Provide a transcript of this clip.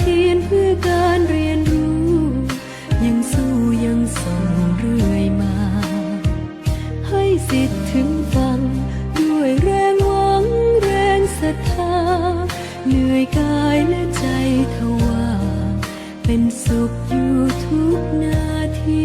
เทียนเพื่อการเรียนรู้ ยังสู้ยังส่งเรื่อยมา ให้สิทธิ์ถึงฟังด้วยแรงหวังแรงศรัทธา เหนื่อยกายและใจทว่า เป็นสุขอยู่ทุกนาที